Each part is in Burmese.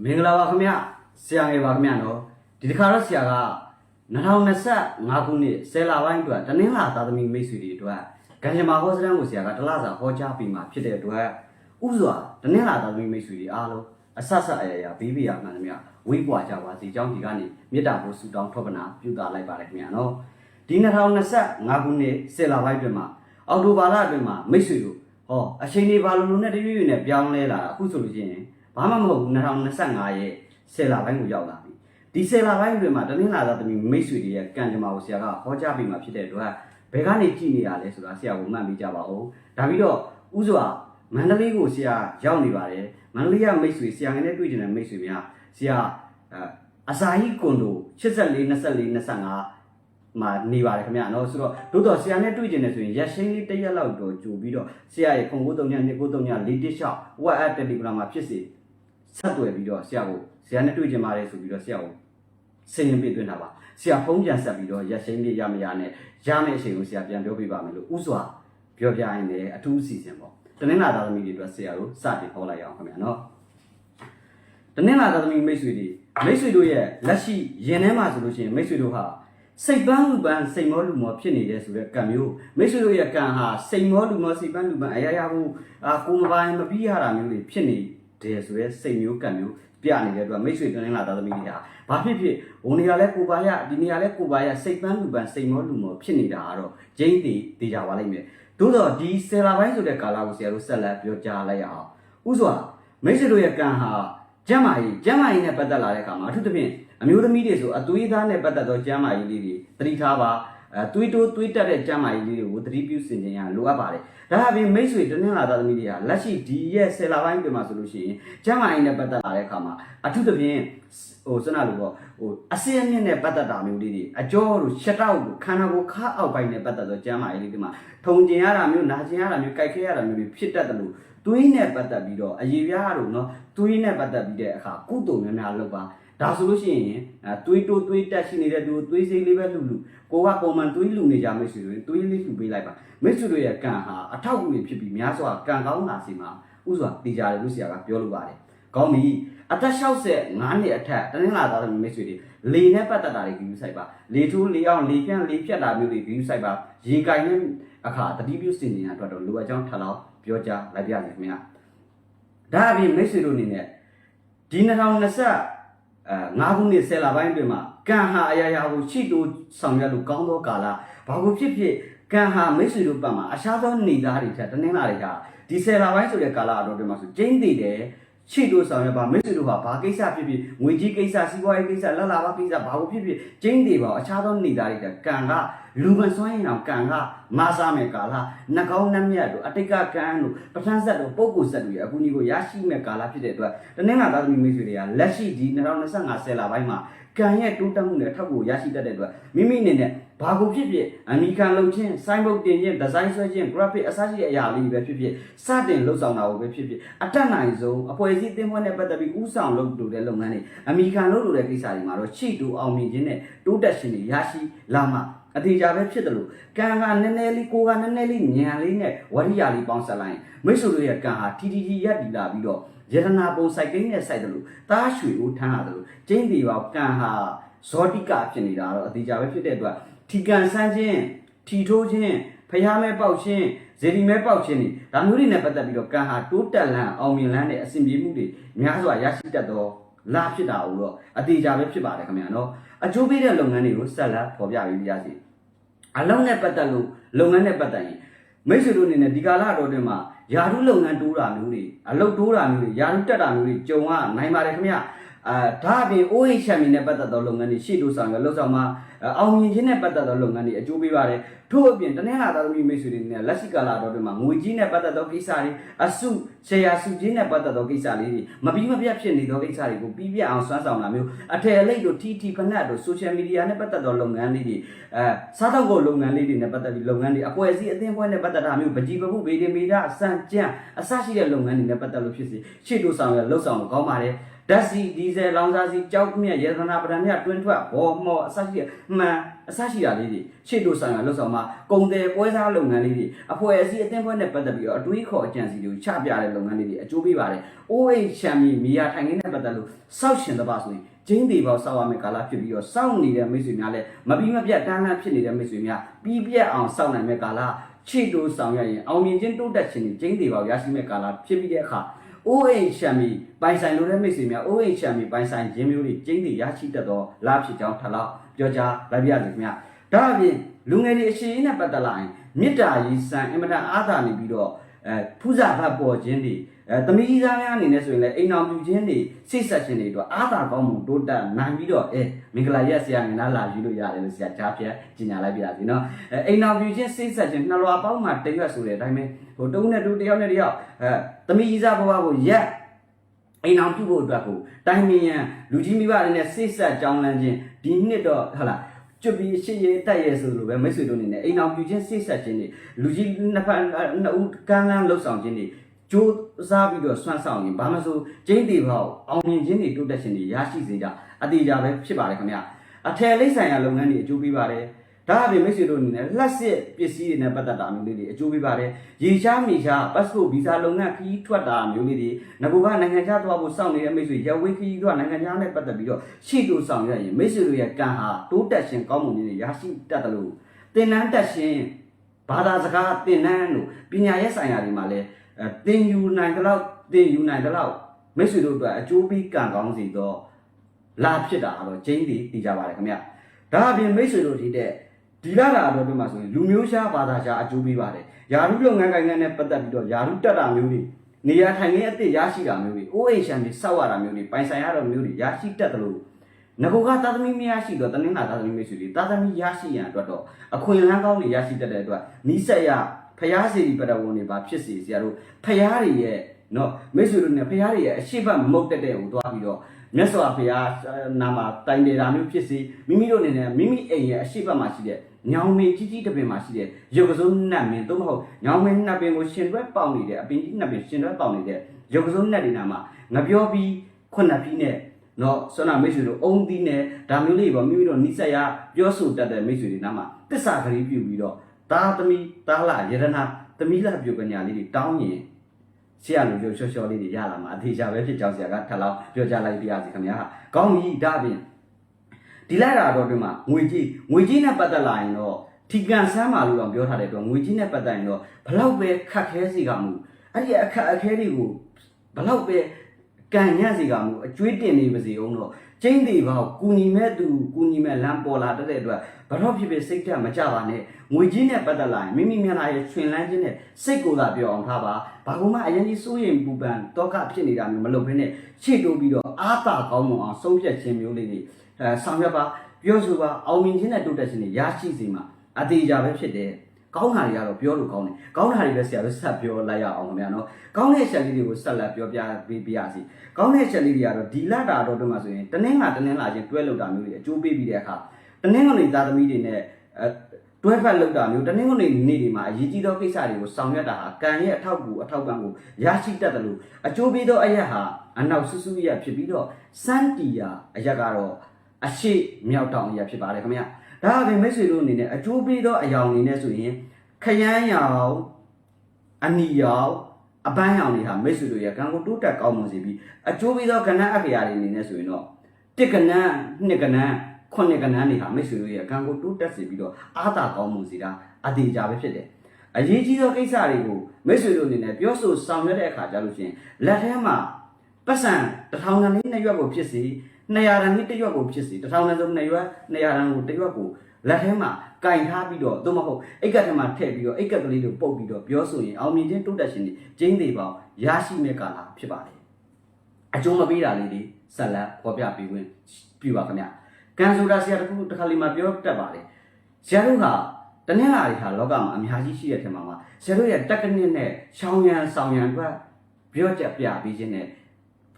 မင်္ဂလာပါခင်ဗျဆရာငယ်ပါခင်ဗျနော်ဒီတစ်ခါတော့ဆရာက2025ခုနှစ်ဆယ်လပိုင်းအတွက်တနင်္လာသာသမီမိတ်ဆွေတွေအတွက်ကံကြမ္မာဟောစတန်းကိုဆရာကတလားစာဟောကြားပြီးမှဖြစ်တဲ့အတွက်ဥစွာတနင်္လာသာသမီမိတ်ဆွေတွေအားလုံးအဆက်ဆက်အရာရာဘေးဘေးရမှန်သမျှဝေးပွားကြပါစေအကြောင်းဒီကနေမေတ္တာပို့ဆုတောင်းထောပနာပြုတာလိုက်ပါတယ်ခင်ဗျနော်ဒီ2025ခုနှစ်ဆယ်လပိုင်းအတွင်းမှာအော်တိုဘာလအတွင်းမှာမိတ်ဆွေတို့ဟောအချိန်တွေဘာလို့လို့နဲ့တရွေ့ရွေ့နဲ့ပြောင်းလဲလာတာအခုဆိုလို့ရှိရင် ဘာမှမဟုတ်ဘူး2025ရဲ့ဆယ်လပိုင်းကိုရောက်လာပြီဒီဆယ်လပိုင်းအတွင်းမှာတနင်္လာသားသမီးမိတ်ဆွေတွေရဲ့ကံကြမ္မာကိုဆရာကဟောကြားပြီးမှဖြစ်တဲ့အတွက်ဘယ်ကနေကြည့်နေရလဲဆိုတာဆရာကိုမှတ်မိကြပါဦးဒါပြီးတော့ဥစွာမန္တလေးကိုဆရာရောက်နေပါတယ်မန္တလေးကမိတ်ဆွေဆရာငယ်နဲ့တွေ့ကြတဲ့မိတ်ဆွေများဆရာအစာဟိကွန်ဒို84 24 25မှာနေပါတယ်ခင်ဗျာเนาะဆိုတော့တို့တော့ဆရာနဲ့တွေ့ကျင်နေဆိုရင်ရက်ရှင်းလေးတစ်ရက်လောက်တော့ကြိုပြီးတော့ဆရာရဲ့0939 293 416 WhatsApp Telegram မှာဖြစ်စီ ဆက်သွယ်ပြီးတော့ဆရာကိုဆရာနဲ့တွေ့ကျင်ပါတယ်ဆိုပြီးတော့ဆရာကိုစင်ရင်ပေးသွင်းတာပါဆရာဖုန်းပြန်ဆက်ပြီးတော့ရက်ရှင်းလေးရမရနဲ့ရမယ့်အချိန်ကိုဆရာပြန်ပြောပြပါမယ်လို့ဥစွာပြောပြရင်လည်းအထူးအစီအစဉ်ပေါ့တနင်္လာသားသမီးတွေအတွက်ဆရာတို့စတင်ဟောလိုက်အောင်ခင်ဗျာနော်တနင်္လာသားသမီးမိတ်ဆွေတွေမိတ်ဆွေတို့ရဲ့လက်ရှိရင်ထဲမှာဆိုလို့ရှိရင်မိတ်ဆွေတို့ဟာစိတ်ပန်းလူပန်းစိတ်မောလူမောဖြစ်နေတဲ့ဆိုတဲ့ကံမျိုးမိတ်ဆွေတို့ရဲ့ကံဟာစိတ်မောလူမောစိတ်ပန်းလူပန်းအရာရာကိုအာကိုမပိုင်းမပြီးရတာမျိုးတွေဖြစ်နေ တယ်ဆိုတဲ့စိတ်မျိုးကံမျိုးပြနေတဲ့အတွက်မိတ်ဆွေတနင်္လာသားသမီးတွေဟာဘာဖြစ်ဖြစ်ဟိုနေရာလဲကိုပါရဒီနေရာလဲကိုပါရစိတ်ပန်းလူပန်းစိတ်မောလူမောဖြစ်နေတာကတော့ဂျိန်းတီတေချာပါလိမ့်မယ်သို့တော့ဒီဆယ်လာပိုင်းဆိုတဲ့ကာလကိုဆရာတို့ဆက်လက်ပြောကြားလိုက်ရအောင်ဥစွာမိတ်ဆွေတို့ရဲ့ကံဟာကျမ်းမာရေးကျမ်းမာရေးနဲ့ပတ်သက်လာတဲ့အခါမှာအထူးသဖြင့်အမျိုးသမီးတွေဆိုအသွေးသားနဲ့ပတ်သက်သောကျမ်းမာရေးလေးတွေသတိထားပါ အဲသွေးတိုးသွေးတက်တဲ့ကျမ်းမာရေးလေးတွေကိုသတိပြုဆင်ခြင်ရလိုအပ်ပါတယ်ဒါအပြင်မိတ်ဆွေတနင်္လာသားသမီးတွေကလက်ရှိဒီရဲ့ဆယ်လပိုင်းပြင်မှာဆိုလို့ရှိရင်ကျမ်းမာရေးနဲ့ပတ်သက်လာတဲ့အခါမှာအထူးသဖြင့်ဟိုစနလိုပေါ့ဟိုအစင်းအမြင့်နဲ့ပတ်သက်တာမျိုးလေးတွေအကြောတို့ရှက်တောက်တို့ခန္ဓာကိုယ်ခါအောက်ပိုင်းနဲ့ပတ်သက်သောကျမ်းမာရေးလေးတွေမှာထုံကျင်ရတာမျိုးနာကျင်ရတာမျိုးကြိုက်ခဲရတာမျိုးတွေဖြစ်တတ်တယ်လို့သွေးနဲ့ပတ်သက်ပြီးတော့အရေးပြားတို့နော်သွေးနဲ့ပတ်သက်ပြီးတဲ့အခါကုသိုလ်များများလုပ်ပါ ဒါဆိုလို့ရှိရင်အဲသွေးတိုးသွေးတက်ရှိနေတဲ့သူသွေးစိမ်းလေးပဲလှူလှူကိုကပုံမှန်သွေးလှူနေကြမိတ်ဆွေတွေသွေးလေးလှူပေးလိုက်ပါမိတ်ဆွေတို့ရဲ့ကံဟာအထောက်အကူတွေဖြစ်ပြီးများစွာကံကောင်းလာစီမှာဥစွာတည်ကြတယ်လို့ဆရာကပြောလိုပါတယ်ကောင်းပြီအသက်65နှစ်အထက်တနင်္လာသားသမီးမိတ်ဆွေတွေလေနဲ့ပတ်သက်တာတွေဂရုစိုက်ပါလေထိုးလေအောင်လေပြန့်လေဖြတ်တာမျိုးတွေဂရုစိုက်ပါရေကင်တဲ့အခါတတိပြုစင်နေတာအတွက်တော့လိုအပ်ကြောင်းထပ်လောက်ပြောကြားလိုက်ပြစီခင်ဗျာဒါအပြင်မိတ်ဆွေတို့အနေနဲ့ဒီ2020 အဲ9ခုနှစ်10လပိုင်းအတွင်းမှာကံဟာအရာရာကိုချိတိုးဆောင်ရွက်လို့ကောင်းသောကာလဘာကိုဖြစ်ဖြစ်ကံဟာမိတ်ဆွေတို့ဘက်မှာအရှားသောနေသားတွေချက်တနင်္လာတွေကဒီ10လပိုင်းဆိုတဲ့ကာလအတော်အတွင်းမှာဆိုကျင်းတည်တယ် ချစ်တို့ဆောင်ရွက်ပါမိတ်ဆွေတို့ဟာဘာကိစ္စဖြစ်ဖြစ်ငွေကြီးကိစ္စစီးပွားရေးကိစ္စလက်လာပါကိစ္စဘာကိုဖြစ်ဖြစ်ကျင်းတည်ပါအခြားသောနေသားတွေကကံကလူမစွမ်းရင်တော့ကံကမဆားမယ်ကာလနှကောင်းနှမြတ်တို့အတိတ်ကကံတို့ပဋ္ဌာန်းဆက်တို့ပုဂ္ဂိုလ်ဆက်တို့ရဲ့အခုညီကိုရရှိမဲ့ကာလဖြစ်တဲ့အတွက်တနင်္လာသားသမီးမိတ်ဆွေတွေကလက်ရှိဒီ2025ဆယ်လပိုင်းမှာ ကံရဲ့တိုးတက်မှုနဲ့ထောက်ကိုရရှိတတ်တဲ့အတွက်မိမိအနေနဲ့ဘာကိုဖြစ်ဖြစ်အမီကန်လုပ်ခြင်းစိုင်းဘုတ်တင်ခြင်းဒီဇိုင်းဆွဲခြင်း graphic အစရှိတဲ့အရာလေးပဲဖြစ်ဖြစ်စတင်လှုပ်ဆောင်တာကိုပဲဖြစ်ဖြစ်အတက်နိုင်ဆုံးအဖွဲ့အစည်းတင်ပွဲနဲ့ပတ်သက်ပြီးဥဆောင်လုပ်လို့တဲ့လုပ်ငန်းတွေအမီကန်လုပ်လို့တဲ့ကိစ္စတွေမှာတော့ချိတူအောင်မြင်ခြင်းနဲ့တိုးတက်ခြင်းတွေရရှိလာမှအသေးကြပဲဖြစ်တယ်လို့ကံကနည်းနည်းလေးကိုကနည်းနည်းလေးညံလေးနဲ့ဝရိယလေးပေါင်းဆက်လိုက်ရင်မိတ်ဆွေတို့ရဲ့ကံဟာတီတီတီရက်တီလာပြီးတော့ ယတနာပုံစိုက်ကိန်းနဲ့စိုက်တယ်လို့တားရွှေကိုထမ်းလာတယ်လို့ကျင်းတီပါကံဟာဇောတိကဖြစ်နေတာတော့အသေးကြပဲဖြစ်တဲ့အတွက်ထီကန်ဆန်းခြင်းထီထိုးခြင်းဖျားမဲပေါက်ခြင်းဇေဒီမဲပေါက်ခြင်းတွေဒါမျိုးတွေနဲ့ပတ်သက်ပြီးတော့ကံဟာတိုးတက်လန်းအောင်မြင်လန်းတဲ့အစဉ်ပြေမှုတွေများစွာရရှိတတ်တော့လာဖြစ်တာကိုတော့အသေးကြပဲဖြစ်ပါတယ်ခင်ဗျာနော်အကျိုးပေးတဲ့လုပ်ငန်းတွေကိုဆက်လက်ဖော်ပြပေးပါရစေအလုံးနဲ့ပတ်သက်လို့လုပ်ငန်းနဲ့ပတ်သက်ရင် မိတ်ဆွေတို့အနေနဲ့ဒီကာလတော်တွင်မှာယာရုလုပ်ငန်းတိုးတာမျိုးတွေအလုပ်တိုးတာမျိုးတွေယာရုတက်တာမျိုးတွေကြုံရနိုင်ပါတယ်ခင်ဗျာ အာဒါအပြင် OH ချမ်ပီနဲ့ပတ်သက်သောလုပ်ငန်းတွေရှေ့တိုးဆောင်ရလှုပ်ဆောင်မှာအောင်မြင်ခြင်းနဲ့ပတ်သက်သောလုပ်ငန်းတွေအကျိုးပေးပါတယ်ထို့အပြင်တနင်္လာသားသမီးမိတ်ဆွေတွေနဲ့လက်ရှိကာလတော်တွေမှာငွေကြီးနဲ့ပတ်သက်သောကိစ္စတွေအစုရှယ်ယာစုကြီးနဲ့ပတ်သက်သောကိစ္စလေးတွေမပြီးမပြတ်ဖြစ်နေသောကိစ္စတွေကိုပြီးပြတ်အောင်စွမ်းဆောင်တာမျိုးအထယ်အလိတ်တို့ TT ဖနက်တို့ social media နဲ့ပတ်သက်သောလုပ်ငန်းလေးတွေအဲစားတော့ကိုလုပ်ငန်းလေးတွေနဲ့ပတ်သက်ပြီးလုပ်ငန်းတွေအပွဲအစည်းအသင်းပွဲနဲ့ပတ်သက်တာမျိုးပကြီးပမှုဗေဒင်မီဒစံကြံအစရှိတဲ့လုပ်ငန်းတွေနဲ့ပတ်သက်လို့ဖြစ်စီရှေ့တိုးဆောင်ရလှုပ်ဆောင်လို့ကောင်းပါတယ် ဓာတ်စီဒီဇယ်လောင်စာစီကြောက်မြက်ရေသနာပဒံမြတ်တွင်းထွက်ဘောမောအစရှိအမှန်အစရှိတာလေးတွေရှေ့တို့ဆိုင်ရာလှုပ်ဆောင်မှာကုံတယ်ပွဲစားလုပ်ငန်းလေးတွေအဖွဲ့အစည်းအသင်းဖွဲ့နဲ့ပတ်သက်ပြီးတော့အတွေးခေါ်အကြံစီတွေကိုချပြတဲ့လုပ်ငန်းလေးတွေအကျိုးပေးပါတယ်။ OH ချမ်မီမီယာထိုင်ခင်းနဲ့ပတ်သက်လို့စောက်ရှင်တပါဆိုရင်ကျင်းသေးပေါစောက်ရမယ့်ကာလဖြစ်ပြီးတော့စောင့်နေတဲ့မိတ်ဆွေများလည်းမပြီးမပြတ်တန်းတန်းဖြစ်နေတဲ့မိတ်ဆွေများပြီးပြတ်အောင်စောင့်နိုင်မယ့်ကာလချစ်တိုးဆောင်ရရင်အောင်မြင်ခြင်းတိုးတက်ခြင်းတွေကျင်းသေးပေါရရှိမယ့်ကာလဖြစ်ပြီးတဲ့အခါ OH ချမ်မီပိုင်ဆိုင်လို့တဲ့မိတ်ဆွေများ OH ချမ်မီပိုင်ဆိုင်ခြင်းမျိုးတွေကျင်းသေးရရှိတတ်သောလားဖြစ်ကြောင်းထပ်လောက်ပြောကြားလိုက်ပြရစီခင်ဗျာဒါအပြင်လူငယ်တွေအရှိန်နဲ့ပတ်သက်လာရင်မေတ္တာရေးစံအင်မတန်အားသာနေပြီးတော့အဲဖူးစာဖတ်ပေါ်ခြင်းတွေ အဲသမီးကြီးသားများအနေနဲ့ဆိုရင်လည်းအိမ်အောင်ပြူခြင်းတွေစိတ်ဆက်ခြင်းတွေအတွက်အားသာကောင်းမှုတိုးတက်နိုင်ပြီးတော့အဲမင်္ဂလာရက်ဆရာငင်လာလာယူလို့ရတယ်လို့ဆရာကြားဖြတ်ကြီးညာလိုက်ပြရစီနော်အဲအိမ်အောင်ပြူခြင်းစိတ်ဆက်ခြင်းနှလွာပေါင်းမှာတရွတ်ဆိုတဲ့အတိုင်းပဲဟိုတုံးနဲ့တူတယောက်နဲ့တယောက်အဲသမီးကြီးသားဘဝကိုရက်အိမ်အောင်ပြုဖို့အတွက်ကိုတိုင်းမင်းရန်လူကြီးမိဘတွေနဲ့စိတ်ဆက်ကြောင်းလန်းခြင်းဒီနှစ်တော့ဟုတ်လားကျွတ်ပြီးရှေ့ရဲတက်ရဲဆိုလိုပဲမိတ်ဆွေတို့အနေနဲ့အိမ်အောင်ပြုခြင်းစိတ်ဆက်ခြင်းတွေလူကြီးနှစ်ဖက်နှစ်ဦးကမ်းလန်းလှုပ်ဆောင်ခြင်းတွေ ကြိုးစားပြီးတော့ဆွမ်းဆောင်ရင်ဘာမှဆိုကျင်းတီပေါ့အောင်မြင်ခြင်းတွေတိုးတက်ခြင်းတွေရရှိစေကြအတေးကြပဲဖြစ်ပါတယ်ခင်ဗျအထယ်လိမ့်ဆိုင်ရာလုပ်ငန်းတွေအကျိုးပေးပါတယ်ဒါအပြင်မိတ်ဆွေတို့အနေနဲ့လက်စစ်ပစ္စည်းတွေနဲ့ပတ်သက်တာမျိုးလေးတွေအကျိုးပေးပါတယ်ရေချားမြေချား passport visa လုပ်ငန်းခရီးထွက်တာမျိုးလေးတွေငကူကနိုင်ငံခြားသွားဖို့စောင့်နေတဲ့မိတ်ဆွေရဝေးခရီးကနိုင်ငံခြားနဲ့ပတ်သက်ပြီးတော့ရှေ့တိုးဆောင်ရရင်မိတ်ဆွေတို့ရဲ့ကံဟာတိုးတက်ခြင်းကောင်းမှုတွေရရှိတတ်တယ်လို့သင်တန်းတက်ခြင်းဘာသာစကားသင်တန်းတို့ပညာရေးဆိုင်ရာတွေမှာလည်း အဲသင်ယူနိုင်တဲ့လောက်သင်ယူနိုင်တဲ့လောက်မိတ်ဆွေတို့အတွက်အကျိုးပေးကံကောင်းစီတော့လာဖြစ်တာကတော့ကျင်းတည်တည်ကြပါတယ်ခင်ဗျဒါအပြင်မိတ်ဆွေတို့ဒီတဲ့ဒီလာတာတော့ဒီမှာဆိုရင်လူမျိုးရှားဘာသာရှားအကျိုးပေးပါတယ်ယာရုလုပ်ငန်းကိုင်ငန်းနဲ့ပတ်သက်ပြီးတော့ယာရုတက်တာမျိုးတွေနေရာထိုင်ခင်းအသစ်ရရှိတာမျိုးတွေအိုးအိမ်ရှမ်းတွေစောက်ရတာမျိုးတွေပိုင်ဆိုင်ရတာမျိုးတွေရရှိတတ်တယ်လို့ငကိုကသာသမီမရရှိတော့တနင်္လာသာသမီမိတ်ဆွေတွေသာသမီရရှိရန်အတွက်တော့အခွင့်အလမ်းကောင်းတွေရရှိတတ်တဲ့အတွက်နီးစက်ရ ဖျားစီပရဝုံတွေပါဖြစ်စီဆရာတို့ဖျားတွေရဲ့နော်မိတ်ဆွေတို့နဲ့ဖျားတွေရဲ့အရှိတ်မမုတ်တက်တဲ့ဟိုသွားပြီးတော့မြတ်စွာဘုရားနာမှာတိုင်တယ်တာမျိုးဖြစ်စီမိမိတို့အနေနဲ့မိမိအိမ်ရဲ့အရှိတ်မှာရှိတဲ့ညောင်မင်းကြီးကြီးတပင်မှာရှိတဲ့ရုပ်ကစုံနတ်မင်းသို့မဟုတ်ညောင်မင်းနှစ်ပင်ကိုရှင်တွဲပေါင်နေတဲ့အပင်ကြီးနှစ်ပင်ရှင်တွဲပေါင်နေတဲ့ရုပ်ကစုံနတ်တွေနာမှာငပြောပြီးခုနှစ်ပြီးနဲ့နော်ဆွမ်းနာမိတ်ဆွေတို့အုံသီးနဲ့ဒါမျိုးလေးပေါ့မိမိတို့နိစ္စရပြောဆိုတတ်တဲ့မိတ်ဆွေတွေနာမှာတစ္ဆာကလေးပြုပြီးတော့ သားသမီးသားလာယရနာသမီးလာပြုကညာလေးတွေတောင်းရင်ဆရာလူမျိုးရှော့ရှော့လေးတွေရလာမှာအသေးချာပဲဖြစ်ကြောင်းဆရာကထပ်လောက်ပြောကြလိုက်ပြရစီခင်ဗျာကောင်းပြီဒါပြင်ဒီလိုက်တာတော့ဒီမှာငွေကြီးငွေကြီးနဲ့ပတ်သက်လာရင်တော့ထီကန်ဆမ်းပါလို့တော့ပြောထားတဲ့အတွက်ငွေကြီးနဲ့ပတ်သက်ရင်တော့ဘလောက်ပဲခက်ခဲစီကမှုအဲ့ဒီအခက်အခဲတွေကိုဘလောက်ပဲ ကံညံ့စီကမှုအကျွေးတင်နေပါစေအောင်တော့ကျင်းသေးပါကူညီမဲ့သူကူညီမဲ့လမ်းပေါ်လာတတ်တဲ့အတွက်ဘတော့ဖြစ်ဖြစ်စိတ်ဓာတ်မကြပါနဲ့ငွေကြီးနဲ့ပတ်သက်လာရင်မိမိမျက်နှာရဲ့ရှင်လန်းခြင်းနဲ့စိတ်ကိုယ်သာပြောအောင်ထားပါဘာလို့မှအရင်ကြီးစိုးရင်ပူပန်တောကဖြစ်နေတာမျိုးမလုပ်ဘဲနဲ့ရှေ့တိုးပြီးတော့အာသာကောင်းမွန်အောင်ဆုံးဖြတ်ခြင်းမျိုးလေးတွေအဲဆောင်ရွက်ပါပြောဆိုပါအောင်မြင်ခြင်းနဲ့တိုးတက်ခြင်းတွေရရှိစေမှာအသေးကြပဲဖြစ်တယ် ကောင်းတာတွေကတော့ပြောလို့ကောင်းတယ်ကောင်းတာတွေပဲဆရာတို့ဆက်ပြောလိုက်ရအောင်ခင်ဗျာနော်ကောင်းတဲ့ချက်လေးတွေကိုဆက်လက်ပြောပြပေးပြရစီကောင်းတဲ့ချက်လေးတွေကတော့ဒီလတာတော့တို့မှဆိုရင်တနင်္လာတနင်္လာချင်းတွဲလောက်တာမျိုးတွေအကျိုးပေးပြီးတဲ့အခါတနင်္ဂနွေသားသမီးတွေနဲ့အဲတွဲဖက်လောက်တာမျိုးတနင်္ဂနွေနေ့တွေမှာအရေးကြီးသောကိစ္စတွေကိုဆောင်ရွက်တာဟာကံရဲ့အထောက်အကူအထောက်ပံ့ကိုရရှိတတ်တယ်လို့အကျိုးပေးသောအရက်ဟာအနောက်ဆူဆူရက်ဖြစ်ပြီးတော့စန်တီယာအရက်ကတော့အရှိမြောက်တောင်အရက်ဖြစ်ပါတယ်ခင်ဗျာ ဒါအပြင်မိတ်ဆွေတို့အနေနဲ့အကျိုးပေးသောအယောင်အနေနဲ့ဆိုရင်ခရမ်းရောင်အနီရောင်အပန်းရောင်တွေဟာမိတ်ဆွေတို့ရဲ့ကံကိုတိုးတက်ကောင်းမွန်စေပြီးအကျိုးပေးသောကဏ္ဍအက္ခရာတွေအနေနဲ့ဆိုရင်တော့တစ်ကဏ္ဍနှစ်ကဏ္ဍခုနှစ်ကဏ္ဍတွေဟာမိတ်ဆွေတို့ရဲ့ကံကိုတိုးတက်စေပြီးတော့အားသာကောင်းမွန်စေတာအသေးကြပဲဖြစ်တယ်အရေးကြီးသောကိစ္စတွေကိုမိတ်ဆွေတို့အနေနဲ့ပြောဆိုဆောင်ရွက်တဲ့အခါကျလို့ရှိရင်လက်ထဲမှာပတ်စံတစ်ထောင်တန်းလေးနှစ်ရွက်ကိုဖြစ်စေ 200တန်းလေးတစ်ရွက်ကိုဖြစ်စေတစ်ထောင်တန်းဆို2ရွက်200တန်းကိုတစ်ရွက်ကိုလက်ထဲမှာကင်ထားပြီးတော့သို့မဟုတ်အိတ်ကတ်ထဲမှာထည့်ပြီးတော့အိတ်ကတ်ကလေးကိုပုတ်ပြီးတော့ပြောဆိုရင်အောင်မြင်ခြင်းတိုးတက်ခြင်းတွေကျင်းသေးပေါင်းရရှိမဲ့ကာလဖြစ်ပါတယ်အကျုံးမပေးတာလေးတွေဆက်လက်ဖော်ပြပေးဝင်ပြပါခင်ဗျကန်ဆိုတာဆရာတခုတစ်ခါလေးမှပြောတတ်ပါတယ်ဆရာတို့ကတနင်္လာရီဟာလောကမှာအများကြီးရှိတဲ့ထင်မှာပါဆရာတို့ရဲ့တက်ကနစ်နဲ့ရှောင်းရံဆောင်ရံအတွက်ပြောချက်ပြပေးခြင်းနဲ့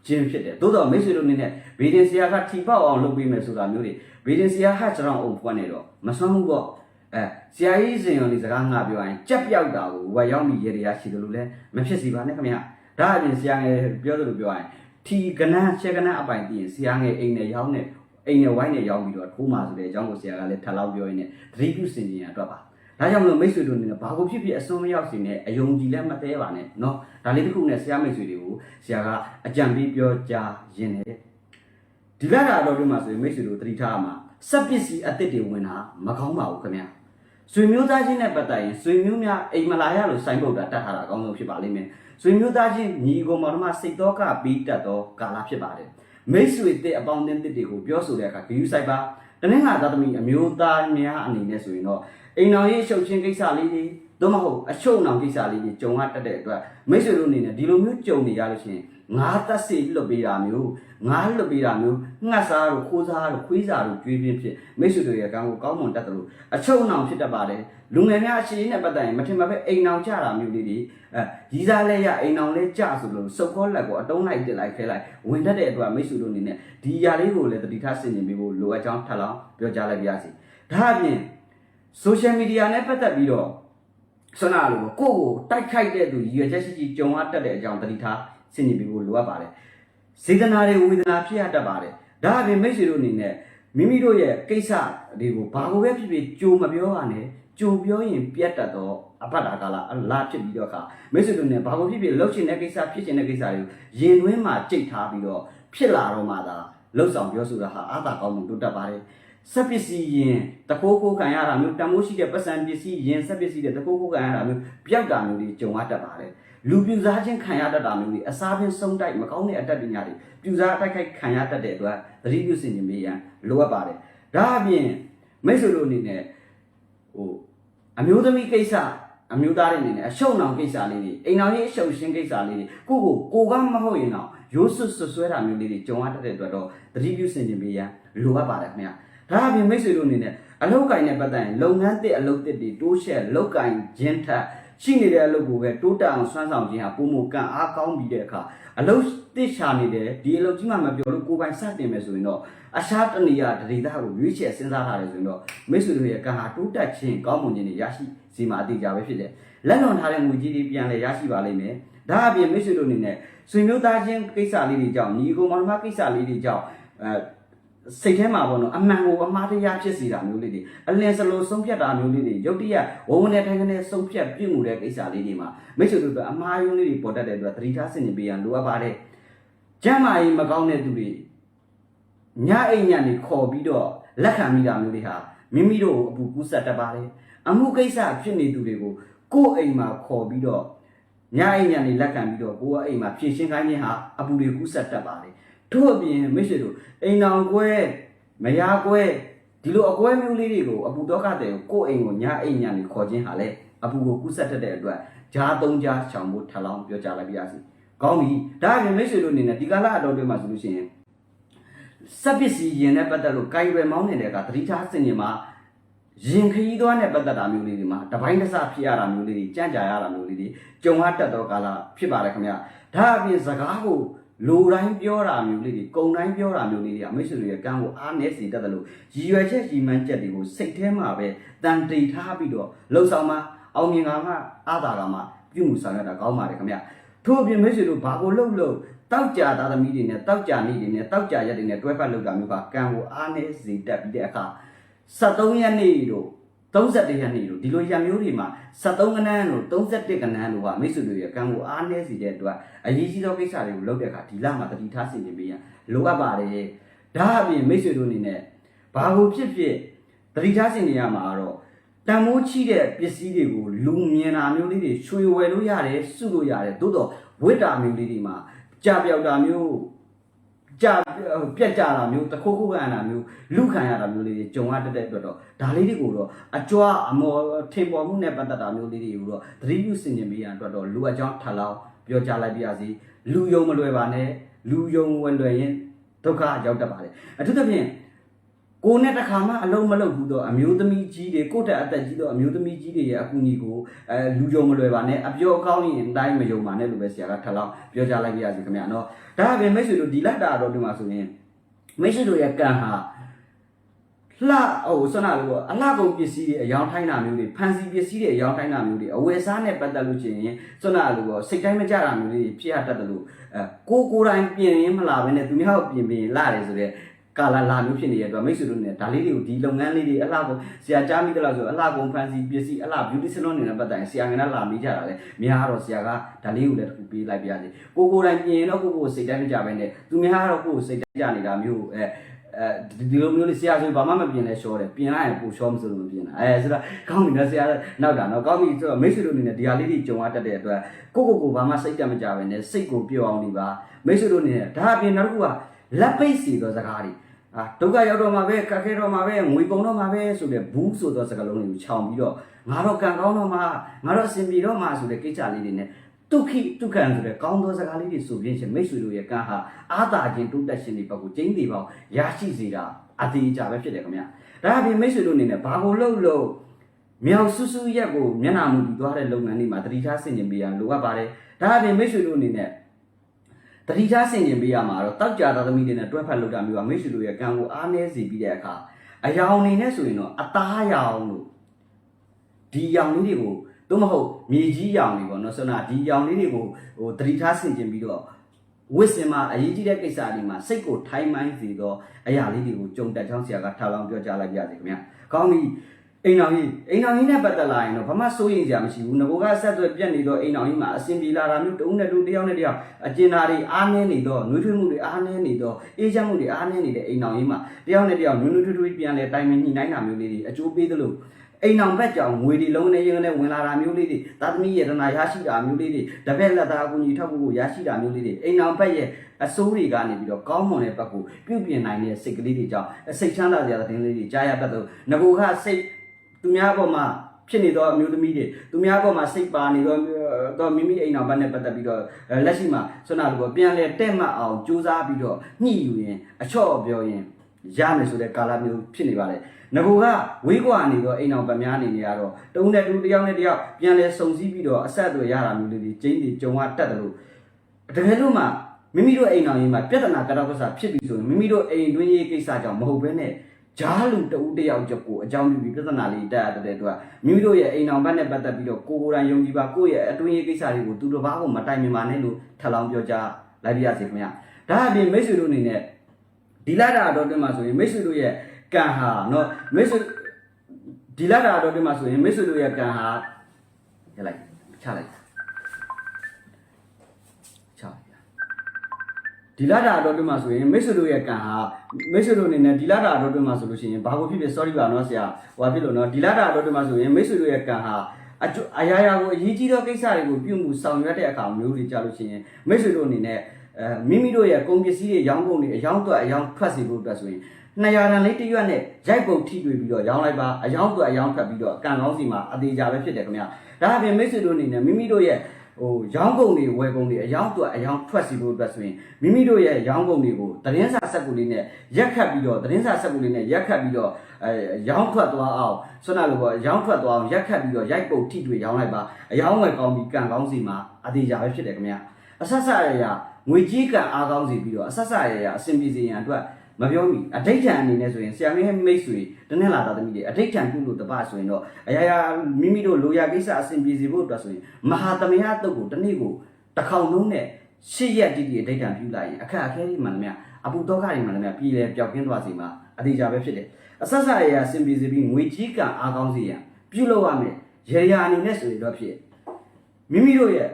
ခြင်းဖြစ်တယ်သို့တော့မိတ်ဆွေတို့အနေနဲ့ဗီဒင်ဆရာကထီပေါက်အောင်လုပ်ပေးမယ်ဆိုတာမျိုးတွေဗီဒင်ဆရာဟတ်ကျွန်တော်အုပ်ဖွက်နေတော့မစွမ်းဘူးပေါ့အဲဆရာကြီးစင်ရော်ဒီစကားငါပြောရင်ကြက်ပြောက်တာကိုဝက်ရောက်ပြီးရေရရှိတယ်လို့လည်းမဖြစ်စီပါနဲ့ခင်ဗျာဒါအပြင်ဆရာငယ်ပြောသလိုပြောရင်ထီကနန်းချက်ကနန်းအပိုင်ပြီးရင်ဆရာငယ်အိမ်နဲ့ရောင်းနဲ့အိမ်နဲ့ဝိုင်းနဲ့ရောင်းပြီးတော့ထိုးမှာဆိုတဲ့အကြောင်းကိုဆရာကလည်းထပ်လောက်ပြောရင်းနဲ့သတိပြုစင်ကြင်ရအတွက်ပါ ဒါကြောင့်မလို့မိတ်ဆွေတို့အနေနဲ့ဘာကိုဖြစ်ဖြစ်အစွန်းမရောက်စေနဲ့အယုံကြည်လည်းမသေးပါနဲ့เนาะဒါလေးတစ်ခုနဲ့ဆရာမိတ်ဆွေတွေကိုဆရာကအကြံပေးပြောကြားရင်းနဲ့ဒီလတာတော့ဒီမှာဆိုရင်မိတ်ဆွေတို့သတိထားရမှာစက်ပစ္စည်းအသစ်တွေဝင်တာမကောင်းပါဘူးခင်ဗျာ ဆွေမျိုးသားချင်းနဲ့ပတ်သက်ရင်ဆွေမျိုးများအိမ်မလာရလို့စိုင်းပုတ်တာတတ်ထားတာအကောင်းဆုံးဖြစ်ပါလိမ့်မယ်ဆွေမျိုးသားချင်းညီကိုမောင်နှမစိတ်တော်ကပြီးတတ်သောကာလဖြစ်ပါတယ်မိတ်ဆွေတဲ့အပေါင်းအသင်းတစ်တွေကိုပြောဆိုတဲ့အခါဂရုစိုက်ပါတနင်္လာသားသမီးအမျိုးသားများအနေနဲ့ဆိုရင်တော့ အိမ်တော်ရေးအရှုပ်ချင်းကိစ္စလေးတွေသို့မဟုတ်အရှုပ်နောင်ကိစ္စလေးတွေကြုံရတတ်တဲ့အတွက်မိတ်ဆွေတို့အနေနဲ့ဒီလိုမျိုးကြုံနေရလို့ရှိရင်ငါးသက်စီလွတ်ပေးတာမျိုးငါးလွတ်ပေးတာမျိုးငှက်စားတို့ခိုးစားတို့ခွေးစားတို့ကြွေးပြင်းဖြစ်မိတ်ဆွေတို့ရဲ့ကံကိုကောင်းမွန်တတ်တယ်လို့အချုပ်အနှောင်ဖြစ်တတ်ပါတယ်လူငယ်များအရှိန်နဲ့ပတ်သက်ရင်မထင်မှပဲအိမ်အောင်ကြတာမျိုးလေးတွေအဲရီးစားလဲရအိမ်အောင်လဲကြဆိုလို့စုပ်ခေါ်လက်ကိုအတုံးလိုက်တက်လိုက်ခဲလိုက်ဝင်တတ်တဲ့အတွက်မိတ်ဆွေတို့အနေနဲ့ဒီຢာလေးကိုလည်းတတိထားဆင်ခြင်ပေးဖို့လိုအပ်ကြောင်းထပ်လောင်းပြောကြားလိုက်ပါရစေဒါအပြင် social media နဲ့ပတ်သက်ပြီးတော့ဆွမ်းနာလို့ကိုယ့်ကိုတိုက်ခိုက်တဲ့သူရည်ရွယ်ချက်ရှိရှိကြုံရတတ်တဲ့အကြောင်းတတိထားဆင်ခြင်ပေးဖို့လိုအပ်ပါတယ်စေတနာတွေဝေဒနာဖြစ်ရတတ်ပါတယ်ဒါအပြင်မိတ်ဆွေတို့အနေနဲ့မိမိတို့ရဲ့ကိစ္စတွေကိုဘာကိုပဲဖြစ်ဖြစ်ကြိုမပြောရနဲ့ကြိုပြောရင်ပြတ်တတ်တော့အဖတ်တာကလာအလားဖြစ်ပြီးတော့အခါမိတ်ဆွေတို့နဲ့ဘာကိုဖြစ်ဖြစ်လှုပ်ချင်တဲ့ကိစ္စဖြစ်ချင်တဲ့ကိစ္စတွေကိုရင်တွင်းမှာကြိတ်ထားပြီးတော့ဖြစ်လာတော့မှသာလှုပ်ဆောင်ပြောဆိုတာဟာအာသာကောင်းမှုတိုးတက်ပါတယ် စက်ပစ္စည်းရင်တကိုးကိုခံရတာမျိုးတမိုးရှိတဲ့ပတ်စံပစ္စည်းရင်စက်ပစ္စည်းတွေတကိုးကိုခံရတာမျိုးပျောက်တာမျိုးတွေကြုံရတတ်ပါတယ်လူပြူစားခြင်းခံရတတ်တာမျိုးတွေအစားပင်ဆုံးတိုက်မကောင်းတဲ့အတတ်ပညာတွေပြူစားအတိုက်ခိုက်ခံရတတ်တဲ့အတွက်သတိပြုစင်ခြင်းမေးရန်လိုအပ်ပါတယ်ဒါအပြင်မိတ်ဆွေတို့အနေနဲ့ဟိုအမျိုးသမီးကိစ္စအမျိုးသားတွေအနေနဲ့အရှုံနောင်ကိစ္စလေးတွေအိမ်တော်ကြီးအရှုံရှင်းကိစ္စလေးတွေကိုကိုကိုကမဟုတ်ရင်တော့ရိုးစွတ်ဆွဆွဲတာမျိုးလေးတွေကြုံရတတ်တဲ့အတွက်တော့သတိပြုစင်ခြင်းမေးရန်လိုအပ်ပါတယ်ခင်ဗျာ ဒါအပြင်မိတ်ဆွေတို့အနေနဲ့အလုပ်ကိုင်နဲ့ပတ်သက်ရင်လုပ်ငန်းတစ်အလုပ်တစ်တွေတိုးရှက်လုပ်ကိုင်ခြင်းထက်ရှိနေတဲ့အလုပ်ကိုပဲတိုးတက်အောင်ဆွမ်းဆောင်ခြင်းဟာပုံမကံအားကောင်းပြီးတဲ့အခါအလုပ်တစ်ရှာနေတယ်ဒီအလုပ်ကြီးမှမပြောလို့ကိုယ်ပိုင်စတင်မယ်ဆိုရင်တော့အရှားတနေရဒရိသားကိုရွေးချယ်စဉ်းစားထားတယ်ဆိုရင်တော့မိတ်ဆွေတို့ရဲ့ကံဟာတိုးတက်ခြင်းကောင်းမွန်ခြင်းတွေရရှိစီမှာအတိအကျပဲဖြစ်တယ်လက်လွန်ထားတဲ့ငွေကြီးတွေပြန်လဲရရှိပါလိမ့်မယ်ဒါအပြင်မိတ်ဆွေတို့အနေနဲ့ဆွေမျိုးသားချင်းကိစ္စလေးတွေကြောင့်ညီကိုမောင်နှမကိစ္စလေးတွေကြောင့်အဲ စိတ်ထဲမှာပေါ့နော်အမှန်ကိုအမှားတရားဖြစ်စေတာမျိုးလေးတွေအလင်းစလိုဆုံးဖြတ်တာမျိုးလေးတွေရုတ်တရက်ဝုံနဲ့ထိုင်ကနေဆုံးဖြတ်ပြုမှုတဲ့ကိစ္စလေးတွေမှာမိတ်ဆွေတို့ကအမှားယွင်းလေးတွေပေါ်တတ်တဲ့အတွက်သတိထားဆင်ခြင်ပေးရန်လိုအပ်ပါတယ်။ကျမ်းမာရေးမကောင်းတဲ့သူတွေညအိမ်ညနေခေါ်ပြီးတော့လက်ခံမိတာမျိုးတွေဟာမိမိတို့ကိုအပူကူးဆက်တတ်ပါတယ်။အမှုကိစ္စဖြစ်နေသူတွေကိုကိုယ့်အိမ်မှာခေါ်ပြီးတော့ညအိမ်ညနေလက်ခံပြီးတော့ကိုယ့်အိမ်မှာဖြည့်ရှင်းခိုင်းခြင်းဟာအပူတွေကူးဆက်တတ်ပါတယ်။ တို့အပြင်မိတ်ဆွေတို့အိမ်တော်ကွဲမယားကွဲဒီလိုအကွဲမျိုးလေးတွေကိုအပူတော့ကတဲ့ကိုယ့်အိမ်ကိုညာအိမ်ညာနေခေါ်ခြင်းဟာလေအပူကိုကူးဆက်တတ်တဲ့အတွက်ဂျားသုံးကြားချောင်ဖို့ထပ်လောင်းပြောကြလိုက်ပါရစေ။ကောင်းပြီ။ဒါအပြင်မိတ်ဆွေတို့အနေနဲ့ဒီကာလအတော်တွင်းမှာဆိုလို့ရှိရင်စက်ပစ္စည်းရင်နဲ့ပတ်သက်လို့ကိုင်ရွယ်မောင်းနေတဲ့ကသတိထားစင်ရင်မှာရင်ခရီးသွားနဲ့ပတ်သက်တာမျိုးလေးတွေမှာတပိုင်းတစ်စဖြစ်ရတာမျိုးလေးတွေကြံ့ကြာရတာမျိုးလေးတွေကြုံရတတ်သောကာလဖြစ်ပါတယ်ခင်ဗျာ။ဒါအပြင်စကားကို လူတိုင်းပြောတာမျိုးလေးတွေကုံတိုင်းပြောတာမျိုးလေးတွေအမိတ်ဆွေတွေရဲ့ကံကိုအားနည်းစေတတ်တယ်လို့ရည်ရွယ်ချက်ရည်မှန်းချက်တွေကိုစိတ်ထဲမှာပဲတန်တိတ်ထားပြီးတော့လှုပ်ဆောင်မှအောင်မြင်ကမှအာသာကမှပြုမှုဆောင်ရတာကောင်းပါတယ်ခင်ဗျထို့အပြင်မိတ်ဆွေတို့ဘာကိုလှုပ်လို့တောက်ကြသားသမီးတွေနဲ့တောက်ကြနေတွေနဲ့တောက်ကြရက်တွေနဲ့တွဲဖက်လှုပ်တာမျိုးကကံကိုအားနည်းစေတတ်ပြီးတဲ့အခါ73ရက်နေ့တို့ 31ရက်နေ့တို့ဒီလိုရံမျိုးတွေမှာ73ကနန်းတို့31ကနန်းတို့ကမိတ်ဆွေတွေရဲ့ကံကိုအားနည်းစေတဲ့အတွက်အရေးကြီးသောကိစ္စတွေကိုလုပ်တဲ့အခါဒီလမှာတတိထားစီရင်ပေးရန်လိုအပ်ပါတယ်။ဒါအပြင်မိတ်ဆွေတို့အနေနဲ့ဘာကိုဖြစ်ဖြစ်တတိထားစီရင်ရမှာကတော့တန်မိုးချိတဲ့ပစ္စည်းတွေကိုလူမြင်တာမျိုးလေးတွေရွှေဝယ်လို့ရတယ်စုလို့ရတယ်သို့တော့ဝိတ္တာမျိုးလေးတွေမှာကြာပြောက်တာမျိုး ကြာပြက်ကြတာမျိုးတခုခုခံရတာမျိုးလူခံရတာမျိုးလေးတွေကြုံရတတ်တဲ့အတွက်တော့ဒါလေးတွေကိုတော့အကြွားအမော်ထင်ပေါ်မှုနဲ့ပတ်သက်တာမျိုးလေးတွေကိုတော့သတိပြုစင်ကြင်ပေးရန်အတွက်တော့လူအကြောင်းထပ်လောင်းပြောကြလိုက်ပါရစေလူယုံမလွယ်ပါနဲ့လူယုံဝင်လွယ်ရင်ဒုက္ခရောက်တတ်ပါတယ်အထူးသဖြင့် ကိုယ်နဲ့တစ်ခါမှအလုံးမလုံးဘူးတော့အမျိုးသမီးကြီးတွေကိုယ့်တက်အသက်ကြီးတော့အမျိုးသမီးကြီးတွေရဲ့အကူအညီကိုအဲလူယုံမလွယ်ပါနဲ့အပြောအကောင်းရင်အတိုင်းမယုံပါနဲ့လို့ပဲဆရာကထပ်လောင်းပြောကြလိုက်ပါရစေခင်ဗျာနော်ဒါအပြင်မိတ်ဆွေတို့ဒီလက်တာတော့ဒီမှာဆိုရင်မိတ်ဆွေတို့ရဲ့ကံဟာလှဟိုဆွမ်းနာလို့ပေါ့အလှကုန်ပစ္စည်းတွေအယောင်ထိုင်းတာမျိုးတွေဖန်စီပစ္စည်းတွေအယောင်ထိုင်းတာမျိုးတွေအဝယ်စားနဲ့ပတ်သက်လို့ရှိရင်ဆွမ်းနာလို့ပေါ့စိတ်တိုင်းမကြတာမျိုးတွေဖြစ်ရတတ်တယ်လို့အဲကိုကိုယ်တိုင်ပြင်ရင်မလာဘဲနဲ့သူများကိုပြင်ပြင်လာတယ်ဆိုတော့ ကာလာလာမျိုးဖြစ်နေတဲ့အတွက်မိတ်ဆွေတို့နဲ့ဒါလေးတွေကိုဒီလုပ်ငန်းလေးတွေအလှကုန်ဆရာကြားမိတယ်လို့ဆိုအလှကုန်ဖန်စီပစ္စည်းအလှ beauty salon တွေနဲ့ပတ်သက်ရင်ဆရာငယ်နဲ့လာမိကြတာလေများတော့ဆရာကဒါလေးကိုလည်းတစ်ခုပေးလိုက်ပြရစီကိုကိုယ်တိုင်ပြင်ရင်တော့ကိုကိုယ်စိတ်တိုင်းမကြဘဲနဲ့သူများကတော့ကိုယ်စိတ်တိုင်းကြနေတာမျိုးအဲအဲဒီလိုမျိုးလေးဆရာဆိုဘာမှမပြင်လဲရှောတယ်ပြင်လိုက်ရင်ပိုရှောမဆိုလို့မပြင်တာအဲဆိုတော့ကောင်းပြီနော်ဆရာနောက်တာနော်ကောင်းပြီဆိုတော့မိတ်ဆွေတို့အနေနဲ့ဒီဟာလေးတွေကြုံရတတ်တဲ့အတွက်ကိုကိုကိုဘာမှစိတ်တမကြဘဲနဲ့စိတ်ကိုပြောအောင်နေပါမိတ်ဆွေတို့အနေနဲ့ဒါအပြင်နောက်တစ်ခုကလက်ပိတ်စီသောစကားတွေ အာဒုက္ခရောက်တော့မှာပဲကခဲတော့မှာပဲငွေပုံတော့မှာပဲဆိုတဲ့ဘူးဆိုသောစကားလုံးတွေကိုခြောင်ပြီးတော့ငါတော့ကံကောင်းတော့မှာငါတော့အစဉ်ပြေတော့မှာဆိုတဲ့ကိစ္စလေးတွေနဲ့ဒုက္ခိဒုက္ခံဆိုတဲ့ကောင်းသောစကားလေးတွေဆိုပြင်းရှင်မိတ်ဆွေတို့ရဲ့ကံဟာအာသာခြင်းတိုးတက်ခြင်းတွေဘက်ကိုကျင်းသေးပေါင်းရရှိစေတာအသေးကြပဲဖြစ်တယ်ခင်ဗျာဒါအပြင်မိတ်ဆွေတို့အနေနဲ့ဘာကိုလုပ်လို့မြောင်ဆူဆူရက်ကိုမျက်နှာမူပြီးသွားတဲ့လုပ်ငန်းတွေမှာတတိထားဆင်ခြင်ပေးရလိုအပ်ပါတယ်ဒါအပြင်မိတ်ဆွေတို့အနေနဲ့ တတိထားဆင်ခြင်ပေးရမှာတော့တောက်ကြသားသမီးတွေနဲ့တွဲဖက်လုပ်တာမျိုးကမိတ်ဆွေတို့ရဲ့ကံကိုအားနည်းစေပြီးတဲ့အခါအယောင်နေနဲ့ဆိုရင်တော့အသားရောင်လို့ဒီရောင်လေးတွေကိုသို့မဟုတ်မြေကြီးရောင်တွေပေါ့နော်ဆိုတော့ဒီရောင်လေးတွေကိုဟိုတတိထားဆင်ခြင်ပြီးတော့ဝစ်စင်မှာအရေးကြီးတဲ့ကိစ္စတွေမှာစိတ်ကိုထိုင်းမိုင်းစေတော့အရာလေးတွေကိုကြုံတက်ချောင်းဆရာကထားလောင်းပြောကြားလိုက်ပြစေခင်ဗျာကောင်းပြီ အိမ်တော်ကြီးအိမ်တော်ကြီးနဲ့ပတ်သက်လာရင်တော့ဘာမှစိုးရိမ်စရာမရှိဘူးငကိုကအဆက်အသွယ်ပြတ်နေတော့အိမ်တော်ကြီးမှာအဆင်ပြေလာတာမျိုးတုံးနဲ့တူတယောက်နဲ့တယောက်အကျဉ်းသားတွေအားနည်းနေတော့နှွေးထွေးမှုတွေအားနည်းနေတော့အေးချမ်းမှုတွေအားနည်းနေတဲ့အိမ်တော်ကြီးမှာတယောက်နဲ့တယောက်နှွေးနှွေးထွေးထွေးပြန်လဲတိုင်ပင်ညှိနှိုင်းတာမျိုးလေးတွေအကျိုးပေးသလိုအိမ်အောင်ဘက်ကြောင့်ငွေတွေလုံးနဲ့ရင်နဲ့ဝင်လာတာမျိုးလေးတွေသာသမီရတနာရရှိတာမျိုးလေးတွေတပည့်လက်သားအကူကြီးထောက်ဖို့ရရှိတာမျိုးလေးတွေအိမ်အောင်ဘက်ရဲ့အစိုးတွေကနေပြီးတော့ကောင်းမွန်တဲ့ဘက်ကိုပြုပြင်နိုင်တဲ့စိတ်ကလေးတွေကြောင့်စိတ်ချမ်းသာစရာတဲ့တင်းလေးတွေကြားရတတ်တော့ငကိုကစိတ် သူများပေါ်မှာဖြစ်နေတော့အမျိုးသမီးတွေသူများပေါ်မှာစိတ်ပါနေတော့တော့မိမိအိမ်အောင်ဘက်နဲ့ပတ်သက်ပြီးတော့လက်ရှိမှာဆွမ်းနာလို့ပြန်လဲတဲ့မှတ်အောင်စူးစမ်းပြီးတော့ညှိယူရင်အချော့ပြောရင်ရမယ်ဆိုတဲ့ကာလမျိုးဖြစ်နေပါတယ်ငကိုကဝေးကွာနေတော့အိမ်အောင်ပတ်များနေနေရတော့တုံးတဲ့တူတယောက်နဲ့တယောက်ပြန်လဲစုံစည်းပြီးတော့အဆက်အသွယ်ရတာမျိုးလေးတွေကျင်းတွေကြုံရတတ်တယ်လို့တကယ်လို့မှမိမိတို့အိမ်အောင်ကြီးမှာပြဿနာကတော့ကစားဖြစ်ပြီဆိုရင်မိမိတို့အိမ်တွင်းရေးကိစ္စကြောင့်မဟုတ်ဘဲနဲ့ ဂျားလူတဦးတယောက်ချက်ကိုအကြောင်းပြုပြီးပြဿနာလေးတက်ရတဲ့အတွက်မိမိတို့ရဲ့အိမ်အောင်ဘက်နဲ့ပတ်သက်ပြီးတော့ကိုကိုယ်တိုင်ယုံကြည်ပါကိုယ့်ရဲ့အတွင်းရေးကိစ္စတွေကိုသူတစ်ပါးကိုမတိုင်မြင်ပါနဲ့လို့ထပ်လောင်းပြောကြားလိုက်ပြရစီခင်ဗျာဒါအပြင်မိတ်ဆွေတို့အနေနဲ့ဒီလာတာတော့တွင်မှာဆိုရင်မိတ်ဆွေတို့ရဲ့ကံဟာเนาะမိတ်ဆွေဒီလာတာတော့တွင်မှာဆိုရင်မိတ်ဆွေတို့ရဲ့ကံဟာရလိုက်ချလိုက် ဒီလာတာတော့တွေ့မှာဆိုရင်မိတ်ဆွေတို့ရဲ့ကံဟာမိတ်ဆွေတို့အနေနဲ့ဒီလာတာတော့တွေ့မှာဆိုလို့ရှိရင်ဘာကိုဖြစ်ဖြစ် sorry ပါနော်ဆရာဟိုဖြစ်လို့နော်ဒီလာတာတော့တွေ့မှာဆိုရင်မိတ်ဆွေတို့ရဲ့ကံဟာအကျအရာရာကိုအရေးကြီးသောကိစ္စတွေကိုပြုမှုဆောင်ရွက်တဲ့အခါမျိုးတွေကြလို့ရှိရင်မိတ်ဆွေတို့အနေနဲ့အဲမိမိတို့ရဲ့ကုန်ပစ္စည်းတွေရောင်းကုန်တွေအယောင်းတော့အယောင်းထွက်စီဖို့အတွက်ဆိုရင်200တန်လေးတရွက်နဲ့ရိုက်ပုံထိတွေ့ပြီးတော့ရောင်းလိုက်ပါအယောင်းတော့အယောင်းထွက်ပြီးတော့ကန်ကောင်းစီမှာအသေးကြပဲဖြစ်တယ်ခင်ဗျာဒါအပြင်မိတ်ဆွေတို့အနေနဲ့မိမိတို့ရဲ့ ဟိုရောင်းကုန်တွေဝယ်ကုန်တွေအယောင်းတော့အယောင်းထွက်စီဖို့အတွက်ဆိုရင်မိမိတို့ရဲ့ရောင်းကုန်တွေကိုသတင်းစာဆက်ကူလေးနဲ့ရက်ခတ်ပြီးတော့သတင်းစာဆက်ကူလေးနဲ့ရက်ခတ်ပြီးတော့အဲရောင်းထွက်သွားအောင်ဆွမ်းနာလို့ပေါ့ရောင်းထွက်သွားအောင်ရက်ခတ်ပြီးတော့ရိုက်ပုံထိတွေ့ရောင်းလိုက်ပါအယောင်းဝယ်ကောင်းပြီးကန်ကောင်းစီမှာအသေးကြပဲဖြစ်တယ်ခင်ဗျာအဆက်ဆက်ရရငွေကြီးကံအားကောင်းစီပြီးတော့အဆက်ဆက်ရရအဆင်ပြေစေရန်အတွက် မပြောမိအဋိဋ္ဌံအနေနဲ့ဆိုရင်ဆရာမင်းမိတ်ဆွေတနေ့လာတာသမီးတွေအဋိဋ္ဌံပြုလို့တပဆိုရင်တော့အရာရာမိမိတို့လိုရာကိစ္စအဆင်ပြေစေဖို့အတွက်ဆိုရင်မဟာသမယတုတ်ကိုတစ်နေ့ကိုတစ်ခေါင်လုံးနဲ့ရှစ်ရက်တိတိအဋိဋ္ဌံပြုလိုက်ရင်အခက်အခဲတွေမှန်တယ်များအပူတော့ကတွေမှန်တယ်များပြည်လဲပျောက်ကင်းသွားစီမှာအသေးချာပဲဖြစ်တယ်အဆက်ဆက်ရရအဆင်ပြေစေပြီးငွေကြီးကံအားကောင်းစေရန်ပြုလုပ်ရမယ်ရေရာအနေနဲ့ဆိုရင်တော့ဖြစ်မိမိတို့ရဲ့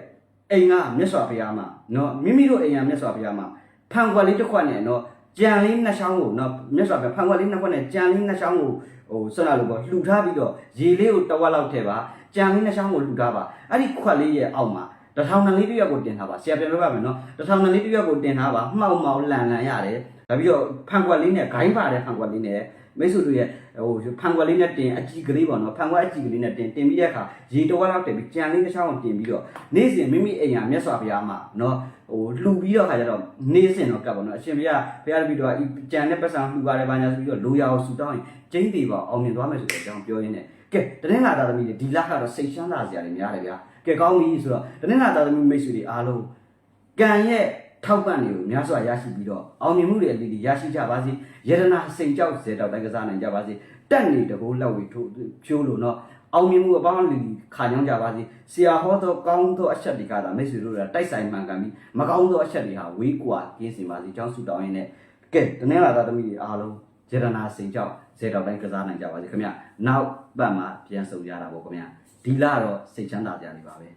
အိမ်ကမြတ်စွာဘုရားမှာเนาะမိမိတို့အိမ်ကမြတ်စွာဘုရားမှာဖန်ခွက်လေးတစ်ခွက်နဲ့เนาะ ကြံလေးနှစ်ချောင်းကိုနော်မြတ်စွာဘုရားဖန်ခွက်လေးနှစ်ခွက်နဲ့ကြံလေးနှစ်ချောင်းကိုဟိုဆွတ်လာလို့ပေါ့လှူထားပြီးတော့ရေလေးကိုတဝက်လောက်ထည့်ပါကြံလေးနှစ်ချောင်းကိုလှူထားပါအဲ့ဒီခွက်လေးရဲ့အောက်မှာတထောင်နှလေးတစ်ရွက်ကိုတင်ထားပါဆရာပြန်ပြောပါမယ်နော်တထောင်နှလေးတစ်ရွက်ကိုတင်ထားပါမှောက်မှောက်လန်လန်ရတယ်ဒါပြီးတော့ဖန်ခွက်လေးနဲ့ဂိုင်းပါတဲ့ဖန်ခွက်လေးနဲ့ မိတ်ဆွေတို့ရဲ့ဟိုဖန်ခွက်လေးနဲ့တင်အကြည့်ကလေးပေါ့နော်ဖန်ခွက်အကြည့်ကလေးနဲ့တင်တင်ပြီးတဲ့အခါရေတဝက်လောက်တင်ပြီးကြံလေးတစ်ချောင်းကိုတင်ပြီးတော့နေ့စဉ်မိမိအိမ်ရမြတ်စွာဘုရားမှာနော်ဟိုလှူပြီးတော့ခါကျတော့နေ့စဉ်တော့ကပ်ပါတော့အရှင်ဘုရားဘုရားတပည့်တော်ကြံတဲ့ပတ်စံလှူပါတယ်ဘာညာဆိုပြီးတော့လိုရာကိုဆူတောင်းရင်ကျင်းသေးပါအောင်မြင်သွားမယ်ဆိုတဲ့အကြောင်းပြောရင်းနဲ့ကဲတနင်္လာသားသမီးတွေဒီလကတော့စိတ်ချမ်းသာစရာတွေများတယ်ဗျာကဲကောင်းပြီဆိုတော့တနင်္လာသားသမီးမိတ်ဆွေတွေအားလုံးကံရဲ့ ထောက်ပံ့တွေကိုများစွာရရှိပြီးတော့အောင်မြင်မှုတွေအသီးသီးရရှိကြပါစေယရနာစိန်ကြောက်စေတော့တိုင်းကစားနိုင်ကြပါစေတက်နေတကိုးလက်ဝေထိုးဖြိုးလို့နော်အောင်မြင်မှုအပေါင်းလီခါညောင်းကြပါစေဆရာဟောသောကောင်းသောအချက်တွေကသာမိတ်ဆွေတို့ကတိုက်ဆိုင်မှန်ကန်ပြီးမကောင်းသောအချက်တွေဟာဝေးကွာကင်းစင်ပါစေကျောင်းစုတောင်းရင်းနဲ့ကဲတနင်္လာသားသမီးတွေအားလုံးယရနာစိန်ကြောက်စေတော့တိုင်းကစားနိုင်ကြပါစေခင်ဗျနောက်ပတ်မှာပြန်ဆုံကြတာပေါ့ခင်ဗျဒီလာတော့စိတ်ချမ်းသာကြနေပါပဲ